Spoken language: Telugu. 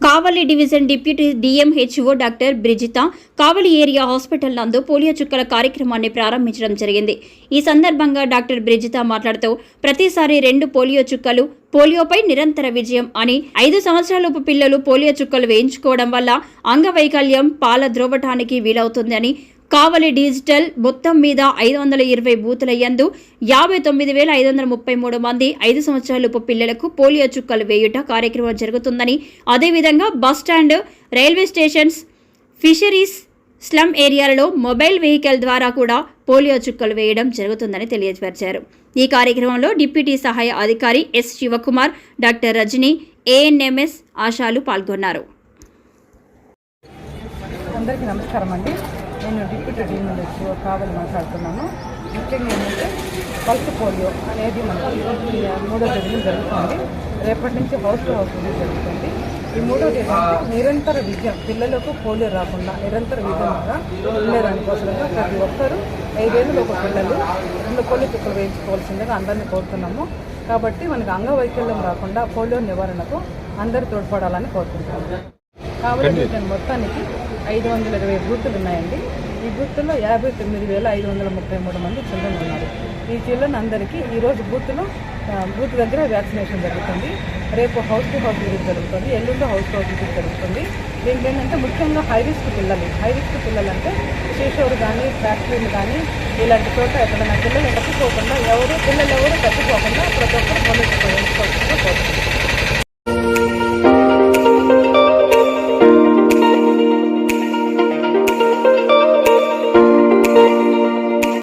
Kavali division deputy DMHO doctor Brijitha Kavali area hospital నందు పోలియో చుక్కల కార్యక్రమాన్ని ప్రారంభించడం జరిగింది. ఈ సందర్భంగా డాక్టర్ బ్రిజిత మాట్లాడుతూ ప్రతిసారి రెండు పోలియో చుక్కలు పోలియోపై నిరంతర విజయం అని ఐదు సంవత్సరాలలోపు పిల్లలు పోలియో చుక్కలు వేయించుకోవడం వల్ల అంగవైకల్యం పాల ద్రోవటానికి వీలవుతుందని కావలి డిజిటల్ మొత్తం మీద ఐదు వందల ఇరవై బూతుల యందు యాభై తొమ్మిది వేల ఐదు వందల ముప్పై మూడు మంది ఐదు సంవత్సరాలలోపు పిల్లలకు పోలియో చుక్కలు వేయుట కార్యక్రమం జరుగుతుందని అదేవిధంగా bus stand railway stations fisheries slum ఏరియాలలో మొబైల్ వెహికల్ ద్వారా కూడా పోలియో చుక్కలు వేయడం జరుగుతుందని తెలియపరిచారు ఈ కార్యక్రమంలో డిప్యూటీ సహాయ అధికారి S Sivakumar doctor Rajani ANMs ఆశాలు పాల్గొన్నారు. అందరికీ నమస్కారం అండి నేను డిప్యూటీ డీఎంఎల్హెచ్ కావాలి మాట్లాడుతున్నాను. ముఖ్యంగా ఏంటంటే పల్స్ పోలియో అనేది మనకి మూడో తేదీన జరుగుతుంది. రేపటి నుంచి హౌస్ టు హౌస్ జరుగుతుంది. ఈ మూడో తేదీ నిరంతర విజయం పిల్లలకు పోలియో రాకుండా నిరంతర విజయంగా ఉండేదానికోసంగా ప్రతి ఒక్కరూ ఐదేళ్ళు ఒక పిల్లలు రెండు పోలియో చుక్కలు వేయించుకోవాల్సిందిగా అందరినీ కోరుతున్నాము. కాబట్టి మనకి అంగవైకల్యం రాకుండా పోలియో నివారణకు అందరూ తోడ్పడాలని కోరుకుంటున్నాము. డివిజన్ మొత్తానికి ఐదు వందల ఇరవై బూతులు ఉన్నాయండి. ఈ బూత్లో యాభై తొమ్మిది వేల ఐదు వందల ముప్పై మూడు మంది చిల్డ్రన్ ఉన్నారు. ఈ చిల్డ్రన్ అందరికీ ఈరోజు బూత్లో బూత్ దగ్గర వ్యాక్సినేషన్ జరుగుతుంది. రేపు హౌస్ టు హౌస్ విజిట్ జరుగుతుంది. ఎల్లుండి హౌస్ టు హౌస్ విజిట్ జరుగుతుంది. దీంట్లో ఏంటంటే ముఖ్యంగా హై రిస్క్ పిల్లలు. హై రిస్క్ పిల్లలు అంటే శిశువులు కానీ ఫ్యాక్టరీలు కానీ ఇలాంటి చోట ఎక్కడైనా పిల్లలు తప్పిపోకుండా ఎవరు పిల్లలు ఎవరు తప్పిపోకుండా ప్రతి ఒక్కరు పోలీసు